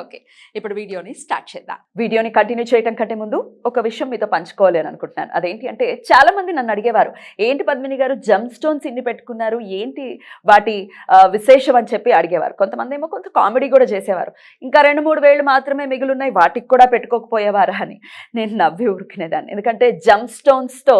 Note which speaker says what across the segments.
Speaker 1: Okay ఇప్పుడు వీడియోని start చేద్దాం. వీడియోని కంటిన్యూ చేయడం కంటే ముందు ఒక విషయం మీతో పంచుకోవాలి అని అనుకుంటున్నాను. అదేంటి అంటే చాలా మంది నన్ను అడిగేవారు ఏంటి పద్మిని గారు జమ్ స్టోన్స్ ఇన్ని పెట్టుకున్నారు? ఏంటి వాటి విశేషం? అని చెప్పి అడిగేవారు. కొంతమంది ఏమో కొంత కామెడీ కూడా చేసేవారు. ఇంకా రెండు మూడు వేళ్ళు మాత్రమే మిగిలిన్నాయి వాటికి కూడా పెట్టుకోకపోయేవారు అని నేను నవ్వి ఉరికినేదాన్ని. ఎందుకంటే జమ్ స్టోన్స్తో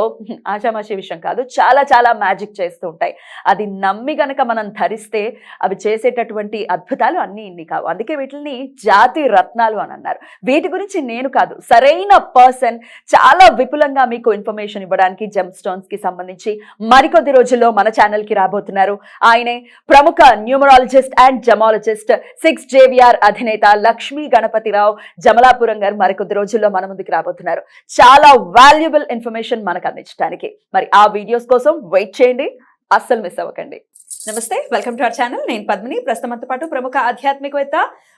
Speaker 1: ఆషామాషి విషయం కాదు చాలా చాలా మ్యాజిక్ చేస్తూ ఉంటాయి. అది నమ్మి గనక మనం ధరిస్తే అవి చేసేటటువంటి అద్భుతాలు అన్నీ ఇన్ని కావు. అందుకే వీటిని జాతి రత్నాలు అని అన్నారు. వీటి గురించి నేను కాదు సరైన పర్సన్ చాలా విపులంగా మీకు ఇన్ఫర్మేషన్ ఇవ్వడానికి జెమ్ స్టోన్స్కి సంబంధించి మరికొద్ది రోజుల్లో మన ఛానల్కి రాబోతున్నారు. ఆయనే ప్రముఖ numerologist and gemologist six JVR అధినేత లక్ష్మీ గణపతిరావు జమలాపురం గారు మరికొద్ది రోజుల్లో మన ముందుకు రాబోతున్నారు. చాలా వాల్యుబుల్ ఇన్ఫర్మేషన్ మనకు అందించడానికి. మరి ఆ వీడియోస్ కోసం వెయిట్ చేయండి అస్సలు మిస్ అవ్వకండి. నమస్తే వెల్కమ్ టు అవర్ ఛానల్. నేను పద్మిని. ప్రస్తుతంతో పాటు ప్రముఖ ఆధ్యాత్మికవేత్త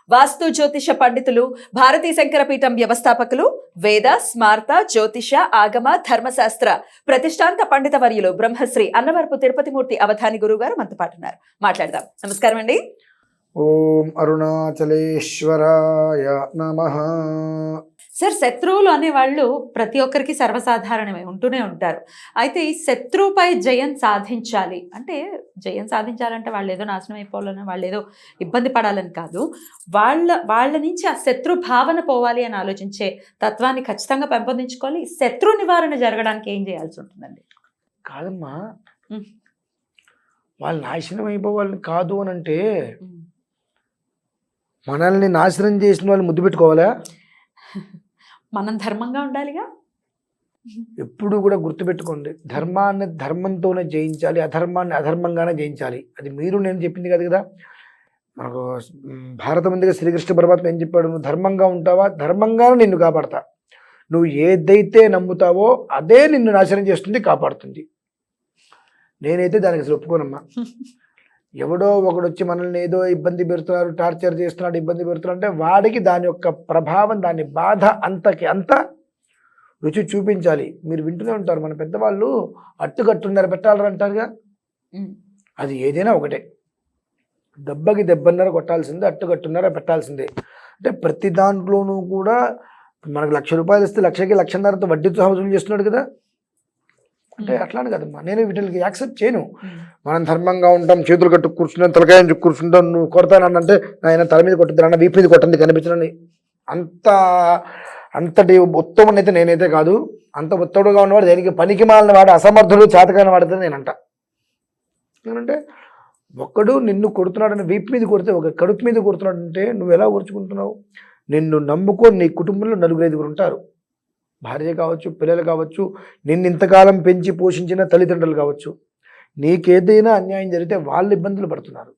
Speaker 1: వాస్తు జ్యోతిష పండితులు భారతీ శంకర పీఠం వ్యవస్థాపకులు వేద స్మార్త జ్యోతిష ఆగమ ధర్మశాస్త్ర ప్రతిష్టాంత పండిత వర్యులు బ్రహ్మశ్రీ అన్నవరపు తిరుపతి మూర్తి అవధాని గురువు గారు మనతో పాటు ఉన్నారు. మాట్లాడదాం. నమస్కారం అండి.
Speaker 2: ఓం అరుణాచలేశ్వరాయ నమ.
Speaker 1: సార్ శత్రువులు అనేవాళ్ళు ప్రతి ఒక్కరికి సర్వసాధారణమే ఉంటూనే ఉంటారు. అయితే ఈ శత్రువుపై జయం సాధించాలి అంటే జయం సాధించాలంటే వాళ్ళు ఏదో నాశనం అయిపోవాలని వాళ్ళు ఏదో ఇబ్బంది పడాలని కాదు. వాళ్ళ వాళ్ళ నుంచి ఆ శత్రు భావన పోవాలి అని ఆలోచించే తత్వాన్ని ఖచ్చితంగా పెంపొందించుకోవాలి. శత్రు నివారణ జరగడానికి ఏం చేయాల్సి ఉంటుందండి?
Speaker 2: కాదమ్మా. వాళ్ళు నాశనం అయిపోవాలని కాదు అని అంటే మనల్ని నాశనం చేసిన వాళ్ళు ముద్దు పెట్టుకోవాలా?
Speaker 1: మనం ధర్మంగా ఉండాలిగా?
Speaker 2: ఎప్పుడు కూడా గుర్తుపెట్టుకోండి. ధర్మాన్ని ధర్మంతోనే జయించాలి అధర్మాన్ని అధర్మంగానే జయించాలి. అది మీరు నేను చెప్పింది కదా కదా? మనకు భారత మందిగా శ్రీకృష్ణ పరమాత్మ ఏం చెప్పాడు? నువ్వు ధర్మంగా ఉంటావా? ధర్మంగానే నిన్ను కాపాడతా. నువ్వు ఏదైతే నమ్ముతావో అదే నిన్ను నాశనం చేస్తుంది కాపాడుతుంది. నేనైతే దానికి అసలు ఒప్పుకోనమ్మా. ఎవడో ఒకడు వచ్చి మనల్ని ఏదో ఇబ్బంది పెడుతున్నారు టార్చర్ చేస్తున్నాడు ఇబ్బంది పెడుతున్నాడు అంటే వాడికి దాని యొక్క ప్రభావం దాని బాధ అంతకి అంత రుచి చూపించాలి. మీరు వింటూనే ఉంటారు. మన పెద్దవాళ్ళు అట్టుకట్టున్నర పెట్టాలని అంటారుగా. అది ఏదైనా ఒకటే. దెబ్బకి దెబ్బన్నర కొట్టాల్సిందే అట్టుకట్టున్నర పెట్టాల్సిందే. అంటే ప్రతి దాంట్లోనూ కూడా మనకు లక్ష రూపాయలు ఇస్తే లక్షకి లక్షన్నరతో వడ్డీతో వసూలు చేస్తున్నాడు కదా? అంటే అట్లానే కదమ్మా నేను వీటికి యాక్సెప్ట్ చేయను. మనం ధర్మంగా ఉంటాం చేతులు కట్టు కూర్చుంటాం తలకాయ కూర్చుంటాం నువ్వు కొడతానన్నంటే ఆయన తల మీద కొట్టుద్దానన్న వీపు మీద కొట్టండి కనిపించనని. అంత అంతటి ఉత్తమం అయితే నేనైతే కాదు. అంత ఉత్తముడుగా ఉన్నవాడు దేనికి పనికి మాలిన వాడు అసమర్థుడు చేతకాని వాడితే నేనంట. ఎందుకంటే ఒక్కడు నిన్ను కొడుతున్నాడని వీపు మీద కొడితే ఒక కడుపు మీద కొడుతున్నాడంటే నువ్వు ఎలా ఓర్చుకుంటున్నావు? నిన్ను నమ్ముకొని నీ కుటుంబంలో నలుగురు ఐదుగురు ఉంటారు. భార్య కావచ్చు పిల్లలు కావచ్చు నిన్ను ఇంతకాలం పెంచి పోషించిన తల్లిదండ్రులు కావచ్చు నీకేదైనా అన్యాయం జరిగితే వాళ్ళు ఇబ్బందులు పడుతున్నారు.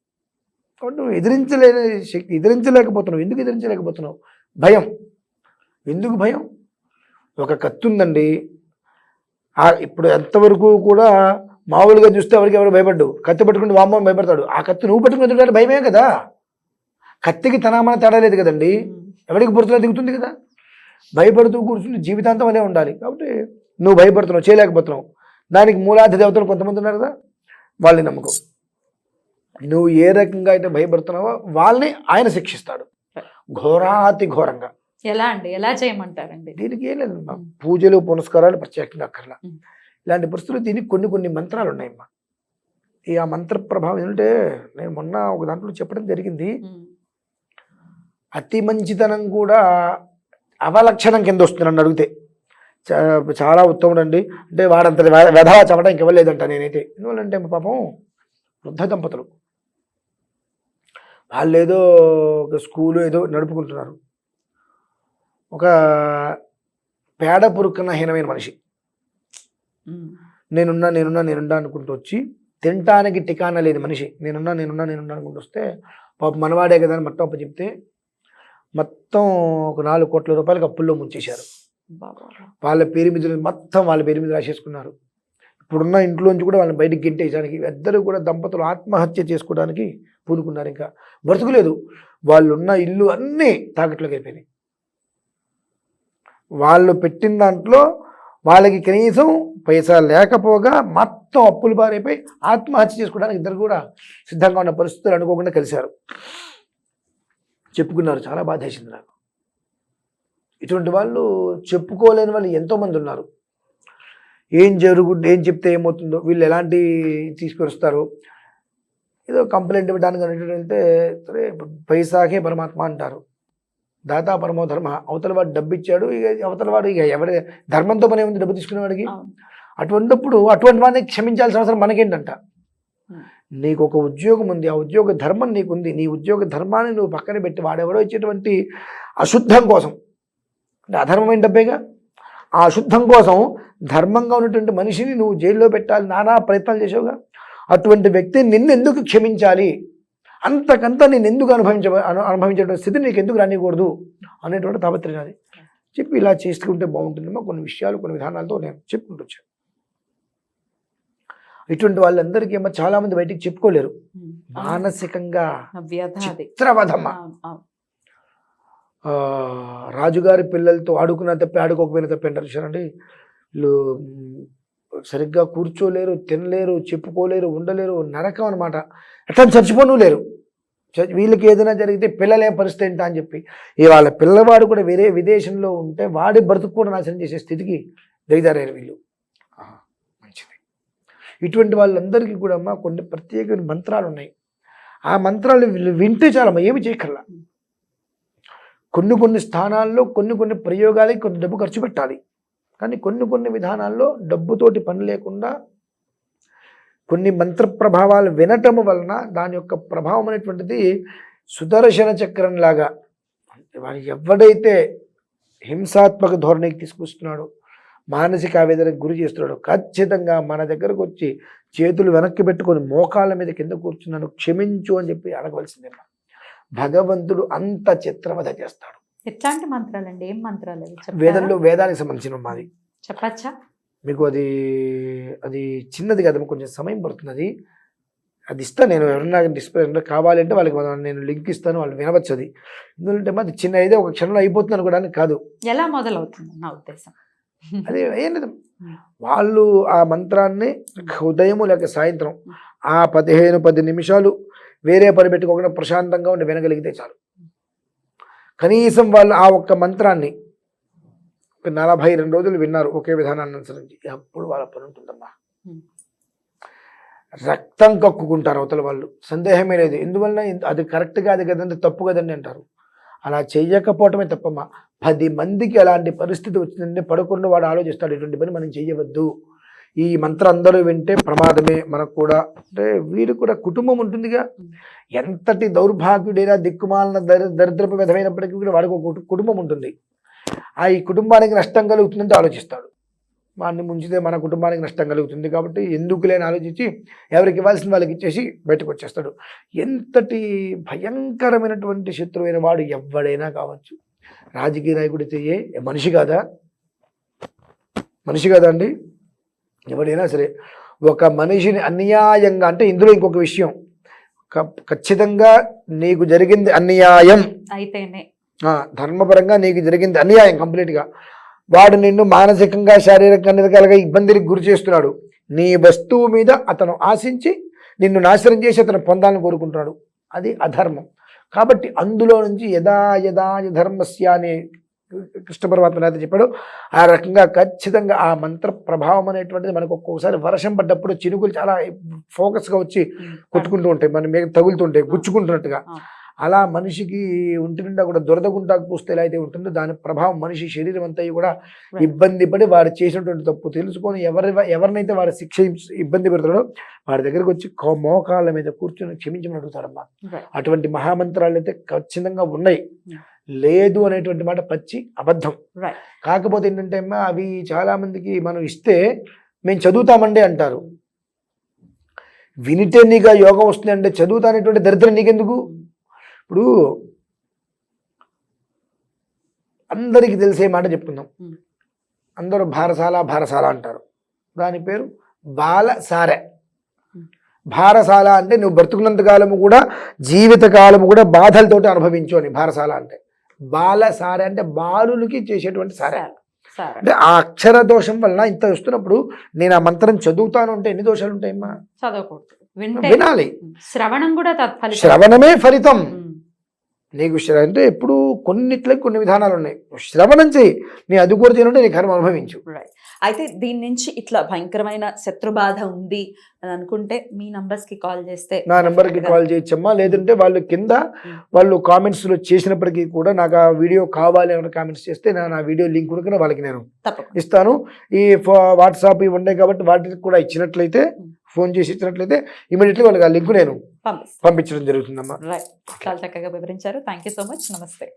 Speaker 2: కాబట్టి నువ్వు ఎదిరించలేని శక్తి ఎదిరించలేకపోతున్నావు. ఎందుకు ఎదిరించలేకపోతున్నావు? భయం. ఎందుకు భయం? ఒక కత్తి ఉందండి ఇప్పుడు ఎంతవరకు కూడా మామూలుగా చూస్తే ఎవరికి ఎవరు భయపడ్డు? కత్తి పట్టుకుంటే వామ్మ భయపడతాడు. ఆ కత్తి నువ్వు పట్టుకుని ఎదుగుతాడు భయమే కదా? కత్తికి తనామన తేడా లేదు కదండి. ఎవరికి బురదలో దిగుతుంది కదా? భయపడుతూ కూర్చుని జీవితాంతం అదే ఉండాలి. కాబట్టి నువ్వు భయపడుతున్నావు చేయలేకపోతున్నావు. దానికి మూలాది దేవతలు కొంతమంది ఉన్నారు కదా వాళ్ళని నమ్మకం. నువ్వు ఏ రకంగా అయితే భయపడుతున్నావో వాళ్ళని ఆయన శిక్షిస్తాడు. ఘోరాతి ఘోరంగా.
Speaker 1: ఎలా అండి? ఎలా చేయమంటారండి?
Speaker 2: దీనికి ఏం లేదు పూజలు పునస్కారాలు ప్రత్యేకంగా అక్కర్లా. ఇలాంటి పరిస్థితులు దీనికి కొన్ని కొన్ని మంత్రాలు ఉన్నాయమ్మా. ఈ ఆ మంత్ర ప్రభావం ఏంటంటే నేను మొన్న ఒక దాంట్లో చెప్పడం జరిగింది. అతి మంచితనం కూడా అవలక్షణం కింద వస్తుంది నన్ను అడిగితే. చాలా ఉత్తముడు అండి. అంటే వాడంత వెధవా చెప్పడం ఇంకెవ్వలేదంట నేనైతే. ఎందువల్లంటే పాపం వృద్ధ దంపతులు. వాళ్ళు ఏదో ఒక స్కూలు ఏదో నడుపుకుంటున్నారు. ఒక పేడ పురుక్కున్న హీనమైన మనిషి. నేనున్నా నేనున్నా నేనున్నా అనుకుంటూ వచ్చి తినటానికి టికానా లేదు మనిషి. నేనున్నా నేనున్నా నేనున్నా అనుకుంటూ వస్తే పాప మనవాడే కదా అని మొత్తం చెప్తే మొత్తం ఒక నాలుగు కోట్ల రూపాయలకు అప్పుల్లో ముంచేశారు. వాళ్ళ పేరు మీద మొత్తం వాళ్ళ పేరు మీద రాసేసుకున్నారు. ఇప్పుడున్న ఇంట్లోంచి కూడా వాళ్ళని బయటికి గెంటేయడానికి ఇద్దరు కూడా దంపతులు ఆత్మహత్య చేసుకోవడానికి పూనుకున్నారు ఇంకా. బ్రతుకులేదు. వాళ్ళు ఉన్న ఇల్లు అన్నీ తాకట్లోకి అయిపోయినాయి వాళ్ళు పెట్టిన దాంట్లో వాళ్ళకి కనీసం పైసా లేకపోగా మొత్తం అప్పులు బారైపోయి ఆత్మహత్య చేసుకోవడానికి ఇద్దరు కూడా సిద్ధంగా ఉన్న పరిస్థితులు అనుకోకుండా కలిశారు. చెప్పుకున్నారు. చాలా బాధ వేసింది నాకు. ఇటువంటి వాళ్ళు చెప్పుకోలేని వాళ్ళు ఎంతోమంది ఉన్నారు. ఏం జరుగు ఏం చెప్తే ఏమవుతుందో వీళ్ళు ఎలాంటి తీసుకొస్తారు? ఏదో కంప్లైంట్ ఇవ్వడానికి అనేటువంటి వెళ్తే సరే పైసాకే పరమాత్మ అంటారు. దాతా పరమో ధర్మ. అవతల వాడు డబ్బు ఇచ్చాడు ఇక అవతల వాడు ఇక ఎవరి ధర్మంతో పని ఏముంది డబ్బు తీసుకునే వాడికి
Speaker 1: అవును.
Speaker 2: అటువంటిప్పుడు అటువంటి వాడిని క్షమించాల్సిన అవసరం మనకేంటంట. నీకు ఒక ఉద్యోగం ఉంది ఆ ఉద్యోగ ధర్మం నీకుంది నీ ఉద్యోగ ధర్మాన్ని నువ్వు పక్కన పెట్టి వాడెవడో ఇచ్చేటువంటి అశుద్ధం కోసం. అంటే అధర్మమైన డబ్బేగా? ఆ అశుద్ధం కోసం ధర్మంగా ఉన్నటువంటి మనిషిని నువ్వు జైల్లో పెట్టాలి నానా ప్రయత్నాలు చేసావుగా అటువంటి వ్యక్తి నిన్ను ఎందుకు క్షమించాలి? అంతకంతా నేను ఎందుకు అనుభవించ అనుభవించేటువంటి స్థితి నీకు ఎందుకు రానికూడదు? అనేటువంటి తాపత్రయం అది చెప్పి ఇలా చేసుకుంటే బాగుంటుందేమో కొన్ని విషయాలు కొన్ని విధానాలతో నేను చెప్పుకుంటూ వచ్చాను. ఇటువంటి వాళ్ళందరికీ ఏమో చాలా మంది బయటికి చెప్పుకోలేరు. మానసికంగా చిత్రవధమ్మ. రాజుగారి పిల్లలతో ఆడుకున్న తప్పి ఆడుకోకపోయినా తప్పి అంటారు చూడండి. వీళ్ళు సరిగ్గా కూర్చోలేరు తినలేరు చెప్పుకోలేరు ఉండలేరు నరకం అనమాట అట్లా చచ్చిపోను లేరు. వీళ్ళకి ఏదైనా జరిగితే పిల్లలే పరిస్థితి ఏంటా అని చెప్పి. ఇవాళ పిల్లవాడు కూడా వేరే విదేశంలో ఉంటే వాడి బ్రతుకు కూడా నాశనం చేసే స్థితికి దిగజారారు వీళ్ళు. ఇటువంటి వాళ్ళందరికీ కూడా అమ్మ కొన్ని ప్రత్యేకమైన మంత్రాలు ఉన్నాయి ఆ మంత్రాలు వింటే చాలమ్మా ఏమి చేయకల్లా కొన్ని కొన్ని స్థానాల్లో కొన్ని కొన్ని ప్రయోగాలకి కొంత డబ్బు ఖర్చు పెట్టాలి. కానీ కొన్ని కొన్ని విధానాల్లో డబ్బుతోటి పని లేకుండా కొన్ని మంత్ర ప్రభావాలు వినటం వలన దాని యొక్క ప్రభావం అనేటువంటిది సుదర్శన చక్రం లాగా వాడు ఎవడైతే హింసాత్మక ధోరణికి తీసుకొస్తున్నాడో మానసిక ఆవేదనకు గురి చేస్తున్నాడు. ఖచ్చితంగా మన దగ్గరకు వచ్చి చేతులు వెనక్కి పెట్టుకొని మోకాళ్ళ మీద కింద కూర్చున్నాను క్షమించు అని చెప్పి అడగవలసిందే భగవంతుడు అంత చిత్రవధ చేస్తాడు.
Speaker 1: ఎట్లాంటి మంత్రాలు అండి ఏం మంత్రాలు?
Speaker 2: వేదంలో వేదానికి సంబంధించిన మాది
Speaker 1: చెప్పచ్చా?
Speaker 2: మీకు అది అది చిన్నది కదా కొంచెం సమయం పడుతుంది అది. అది ఇస్తాను నేను ఎవరన్నా డిస్ప్లే కావాలంటే వాళ్ళకి మనం నేను లింక్ ఇస్తాను వాళ్ళు వినవచ్చు అది. ఎందుకంటే మాది చిన్న అయితే ఒక క్షణంలో అయిపోతుంది అనుకోవడానికి కాదు.
Speaker 1: ఎలా మొదలవుతుంది నా ఉద్దేశం?
Speaker 2: అది ఏం లేదు. వాళ్ళు ఆ మంత్రాన్ని ఉదయము లేక సాయంత్రం ఆ పదిహేను పది నిమిషాలు వేరే పని పెట్టుకోకుండా ప్రశాంతంగా ఉండి వినగలిగితే చాలు. కనీసం వాళ్ళు ఆ ఒక్క మంత్రాన్ని ఒక నలభై రెండు రోజులు విన్నారు ఒకే విధానాన్ని అనుసరించి. అప్పుడు వాళ్ళ పని ఉంటుందమ్మా. రక్తం కక్కుకుంటారు అవతల వాళ్ళు. సందేహమే లేదు. ఎందువలన? అది కరెక్ట్ కాదు కదండి తప్పు కదండి అంటారు. అలా చెయ్యకపోవటమే తప్పమ్మా. పది మందికి అలాంటి పరిస్థితి వచ్చిందంటే పడకుండా వాడు ఆలోచిస్తాడు ఇటువంటి పని మనం చేయవద్దు. ఈ మంత్రం అందరూ వింటే ప్రమాదమే మనకు కూడా. అంటే వీడు కూడా కుటుంబం ఉంటుందిగా. ఎంతటి దౌర్భాగ్యుడైనా దిక్కుమాలిన దరి దరిద్రపు విధమైనప్పటికీ కూడా వాడికి ఒక కుటు- కుటుంబం ఉంటుంది. ఆ ఈ కుటుంబానికి నష్టం కలుగుతుందంటే ఆలోచిస్తాడు. వాడిని ముంచితే మన కుటుంబానికి నష్టం కలుగుతుంది కాబట్టి ఎందుకు లేని ఆలోచించి ఎవరికి ఇవ్వాల్సిన వాళ్ళకి ఇచ్చేసి బయటకు వచ్చేస్తాడు. ఎంతటి భయంకరమైనటువంటి శత్రువైన వాడు ఎవడైనా కావచ్చు. రాజకీయ నాయకుడు ఏ మనిషి కాదా? మనిషి కాదా అండి? ఎవడైనా సరే. ఒక మనిషిని అన్యాయంగా అంటే ఇందులో ఇంకొక విషయం. ఖచ్చితంగా నీకు జరిగింది అన్యాయం.
Speaker 1: అయితేనే.
Speaker 2: ధర్మపరంగా నీకు జరిగింది అన్యాయం కంప్లీట్గా. వాడు నిన్ను మానసికంగా శారీరకంగా అన్ని రకాలుగా ఇబ్బందికి గురి చేస్తున్నాడు. నీ వస్తువు మీద అతను ఆశించి నిన్ను నాశనం చేసి అతను పొందాలని కోరుకుంటున్నాడు. అది అధర్మం. కాబట్టి అందులో నుంచి యదా యదా ధర్మస్య అనే కృష్ణ పరమాత్మ అయితే చెప్పాడు ఆ రకంగా ఖచ్చితంగా ఆ మంత్ర ప్రభావం అనేటువంటిది మనకు ఒక్కొక్కసారి వర్షం పడ్డప్పుడు చినుకులు చాలా ఫోకస్గా వచ్చి కొట్టుకుంటూ ఉంటాయి మన మీద తగులుతుంటాయి గుచ్చుకుంటున్నట్టుగా. అలా మనిషికి ఒంటి నిండా కూడా దురదగుంటాకు పూస్తే ఎలా అయితే ఉంటుందో దాని ప్రభావం మనిషి శరీరం అంతా కూడా. ఇబ్బంది పడి వాడు చేసినటువంటి తప్పు తెలుసుకొని ఎవరి ఎవరినైతే వాడు శిక్ష ఇబ్బంది పెడతాడో వాడి దగ్గరకు వచ్చి కో- మోకాళ్ళ మీద కూర్చొని క్షమించమని అడుగుతాడమ్మా
Speaker 1: Right.
Speaker 2: అటువంటి మహామంత్రాలు అయితే ఖచ్చితంగా ఉన్నాయి. లేదు అనేటువంటి మాట పచ్చి అబద్ధం. కాకపోతే ఏంటంటే అమ్మా అవి చాలా మందికి మనం ఇస్తే మేము చదువుతామండి అంటారు వినితే నీకు ఆ యోగం వస్తుంది అంటే చదువుతా అనేటువంటి దరిద్రం నీకెందుకు ఇప్పుడు అందరికీ తెలిసే మాట చెప్పుకుందాం. అందరూ భారసాల భారసాల అంటారు. దాని పేరు బాలసారె. భారసాల అంటే నువ్వు బ్రతుకున్నంత కాలము కూడా జీవిత కాలము కూడా బాధలతోటి అనుభవించు అని భారసాల అంటే. బాలసారె అంటే బాలులకి చేసేటువంటి సారె. అంటే ఆ అక్షర దోషం వల్ల ఇంత వస్తున్నప్పుడు నేను ఆ మంత్రం చదువుతాను అంటే ఎన్ని దోషాలు ఉంటాయమ్మా?
Speaker 3: చదవకూడదు.
Speaker 2: వినాలి.
Speaker 3: శ్రవణం కూడా
Speaker 2: శ్రవణమే ఫలితం. నీకు అంటే ఎప్పుడు కొన్నిట్లకి కొన్ని విధానాలు ఉన్నాయి శ్రవణం చేయి నీ అది కూడా చేయనుంటే నీ కర్మ అనుభవించు.
Speaker 3: అయితే దీని నుంచి ఇట్లా భయంకరమైన శత్రు బాధ ఉంది అని అనుకుంటే మీ నంబర్స్కి కాల్ చేస్తే
Speaker 2: నా నెంబర్కి కాల్ చేయొచ్చమ్మా లేదంటే వాళ్ళు కింద వాళ్ళు కామెంట్స్లో చేసినప్పటికీ కూడా నాకు ఆ వీడియో కావాలి అని కామెంట్స్ చేస్తే నేను ఆ వీడియో లింక్ కూడా వాళ్ళకి నేను ఇస్తాను. ఈ వాట్సాప్ ఇవి ఉన్నాయి కాబట్టి వాటికి కూడా ఇచ్చినట్లయితే ఫోన్ చేసి ఇచ్చినట్లయితే ఇమీడియట్లీ వాళ్ళకి ఆ లింక్ నేను పంపించడం జరుగుతుందమ్మా.
Speaker 3: చాలా చక్కగా వివరించారు. థ్యాంక్ యూ సో మచ్ నమస్తే